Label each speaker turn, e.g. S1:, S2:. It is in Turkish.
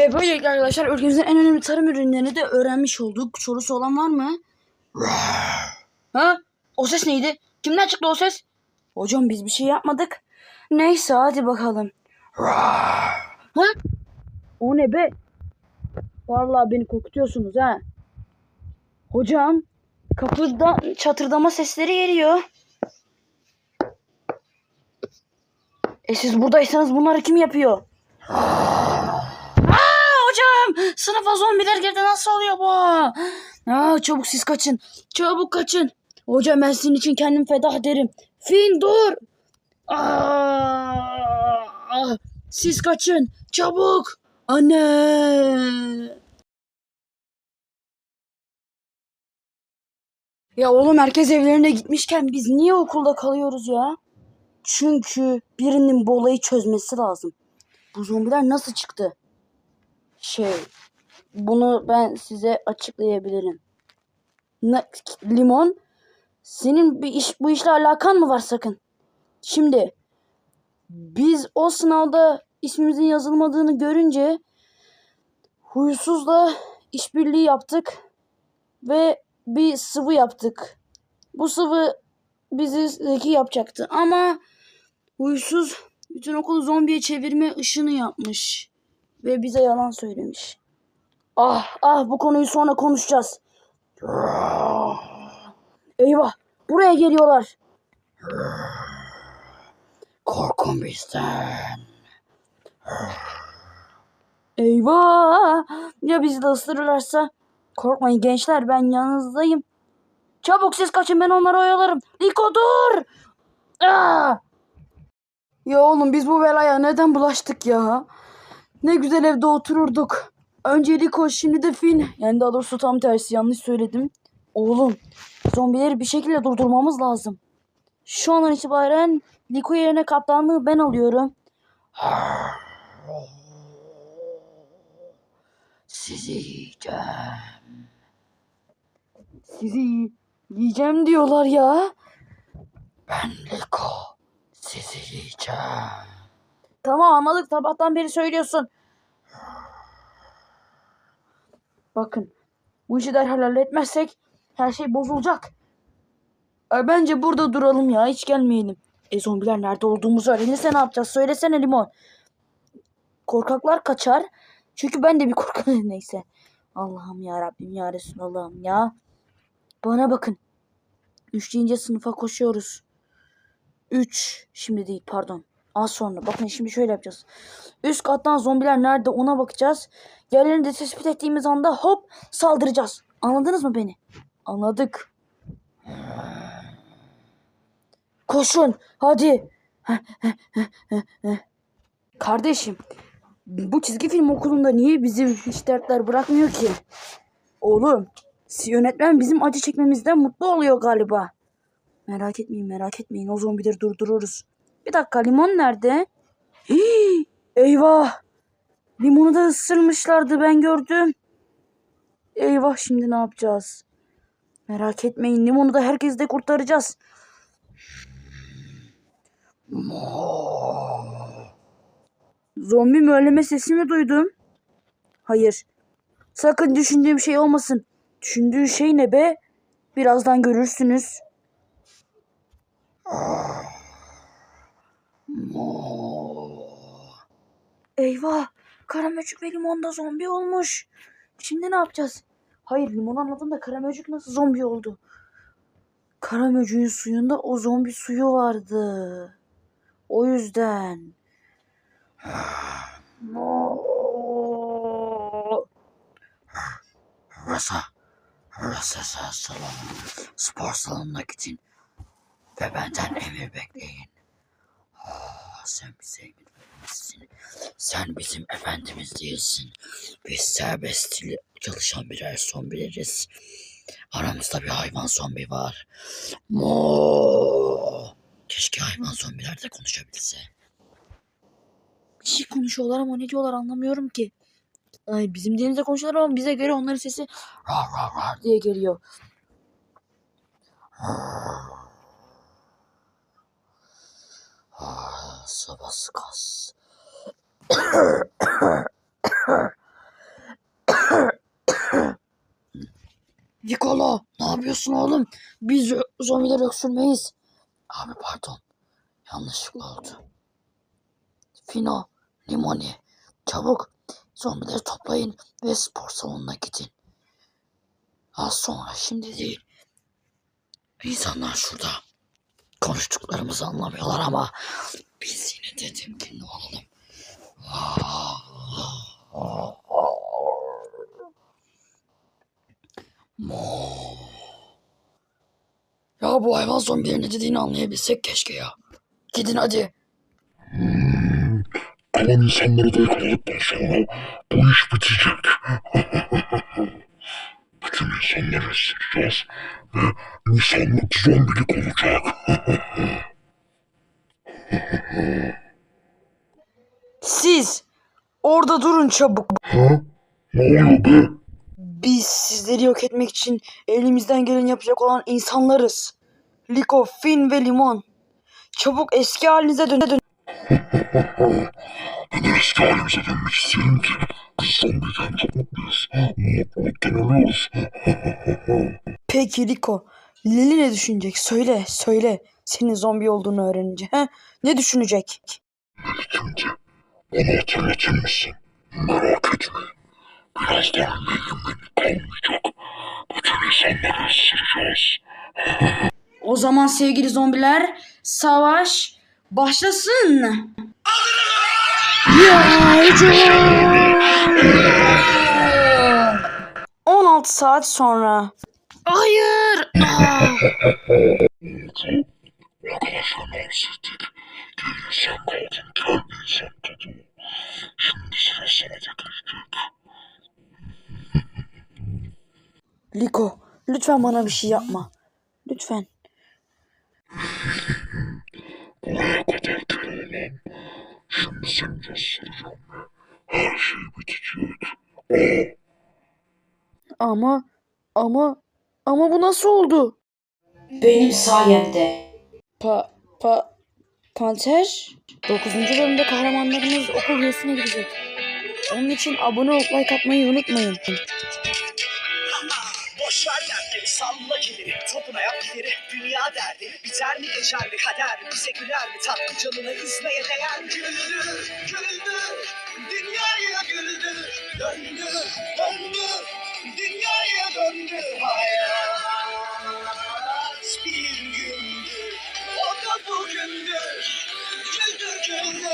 S1: Ve böylelikle arkadaşlar ülkemizin en önemli tarım ürünlerini de öğrenmiş olduk. Sorusu olan var mı? Ha? O ses neydi? Kimden çıktı o ses? Hocam biz bir şey yapmadık. Neyse hadi bakalım. Ha? O ne be? Vallahi beni korkutuyorsunuz ha. Hocam kapıda çatırdama sesleri geliyor. E siz buradaysanız bunları kim yapıyor? Hocam sınıfa zombiler girdi nasıl oluyor bu? Aa, çabuk siz kaçın. Çabuk kaçın. Hocam ben sizin için kendim feda ederim. Fin dur. Aa, siz kaçın. Çabuk. Anne. Ya oğlum herkes evlerine gitmişken biz niye okulda kalıyoruz ya? Çünkü birinin bu olayı çözmesi lazım. Bu zombiler nasıl çıktı? Şey, bunu ben size açıklayabilirim. Ne, limon, senin bir iş, bu işle alakan mı var sakın? Şimdi, biz o sınavda ismimizin yazılmadığını görünce huysuzla işbirliği yaptık ve bir sıvı yaptık. Bu sıvı bizi zeki yapacaktı ama huysuz bütün okulu zombiye çevirme ışını yapmış ve bize yalan söylemiş. Ah ah bu konuyu sonra konuşacağız. Eyvah buraya geliyorlar. Korkun bizden. Eyvah ya bizi de ısırırlarsa? Korkmayın gençler ben yanınızdayım. Çabuk siz kaçın ben onları oyalarım. Liko dur. Aa! Ya oğlum biz bu belaya neden bulaştık ya? Ne güzel evde otururduk. Önce Liko şimdi de Fin. Yani daha doğrusu tam tersi yanlış söyledim. Oğlum zombileri bir şekilde durdurmamız lazım. Şu andan itibaren Liko yerine kaptanlığı ben alıyorum. Sizi yiyeceğim. Sizi yiyeceğim diyorlar ya. Ben Liko. Sizi yiyeceğim. Tamam anladık. Sabahtan beri söylüyorsun. Bakın. Bu işi derhal halletmezsek her şey bozulacak. E, bence burada duralım ya. Hiç gelmeyelim. E zombiler nerede olduğumuzu öğrenirse ne yapacağız? Söylesene Limon. Korkaklar kaçar. Çünkü ben de bir korkak. Neyse. Allah'ım ya Rabbim ya Resulallah'ım ya. Bana bakın. Üç deyince sınıfa koşuyoruz. Üç. Şimdi değil pardon. Az sonra. Bakın şimdi şöyle yapacağız. Üst kattan zombiler nerede ona bakacağız. Yerlerini de tespit ettiğimiz anda hop saldıracağız. Anladınız mı beni? Anladık. Koşun. Hadi. Kardeşim. Bu çizgi film okulunda niye bizi hiç dertler bırakmıyor ki? Oğlum. Yönetmen bizim acı çekmemizden mutlu oluyor galiba. Merak etmeyin merak etmeyin. O zombileri durdururuz. Bir dakika limon nerede? Hii, eyvah. Limonu da ısırmışlardı ben gördüm. Eyvah şimdi ne yapacağız? Merak etmeyin limonu da herkes de kurtaracağız. Zombi mölleme sesi mi duydum? Hayır. Sakın düşündüğüm şey olmasın. Düşündüğün şey ne be? Birazdan görürsünüz. Eyvah! Karamöcük ve limon da zombi olmuş. Şimdi ne yapacağız? Hayır limon anladım da karamöcük nasıl zombi oldu? Karamöcüğün suyunda o zombi suyu vardı. O yüzden.
S2: Burası, burası salon, spor salonuna gidin ve benden emir bekleyin. Aa, sen bize vermişsin. Sen bizim efendimiz değilsin. Biz serbest çalışan birer zombileriz. Aramızda bir hayvan zombi var. Mo. Keşke hayvan zombiler de konuşabilse.
S1: Bir şey konuşuyorlar ama ne diyorlar anlamıyorum ki. Ay, bizim dilimizde konuşuyorlar ama bize göre onların sesi
S2: Rar rar rar.
S1: diye geliyor.
S2: Ah, kas.
S1: Nikola ne yapıyorsun oğlum? Biz zombileri öksürmeyiz.
S2: Abi pardon. Yanlışlıkla oldu. Fino, Limoni. Çabuk zombileri toplayın ve spor salonuna gidin. Az sonra şimdi değil. İnsanlar şurada. Konuştuklarımızı anlamıyorlar ama biz yine de temkinli olalım. Ya bu hayvan zombilerin ne dediğini anlayabilsek keşke ya. Gidin hadi.
S3: Kalan insanları da yakaladıktan sonra bu iş bitecek. Bütün insanları ısıracağız ve insanlık zombilik olacak.
S1: Siz orada durun çabuk.
S3: Ha? Ne oluyor be?
S1: Biz sizleri yok etmek için elimizden geleni yapacak olan insanlarız. Liko, Fin ve Limon. Çabuk eski halinize dön. dön.
S3: Neden eski halimize dönmek isteyelim ki? Biz zombiyken çok mutluyuz. Mutluluktan ölüyoruz.
S1: Peki Liko, Lili ne düşünecek? Söyle, söyle. Senin zombi olduğunu öğrenince. He? Ne düşünecek?
S3: Şimdi bana hatırlatır mısın? Merak etme. Birazdan Leylim beni kalmayacak. Bütün insanları ısıracağız.
S1: O zaman sevgili zombiler, savaş başlasın. Ya! 16 saat sonra. Hayır. Aa!
S3: oldu. Arkadaşlarını hapsettik. Geriye sen kaldın. Gel insan tadı. Şimdi sıra sana da gelecek.
S1: Liko, lütfen bana bir şey yapma. Lütfen.
S3: Buraya kadar Keloğlan. Şimdi seni de ısıracağım ve her şey bitecek.
S1: Ama, ama, ama bu nasıl oldu?
S4: Benim sayemde.
S1: Pa, pa, Panter? 9. bölümde kahramanlarımız okul gezisine gidecek. Onun için abone olup like atmayı unutmayın.
S5: Boş ver dertleri salla geliri Topuna yap gideri dünya derdi Biter mi geçer mi kader Bize güler mi tatlı canına üzmeye değer Güldü güldü Dünyaya güldü Döndü döndü Dünyaya döndü Hayat. Bir gündü O da bugündür. Güldü güldü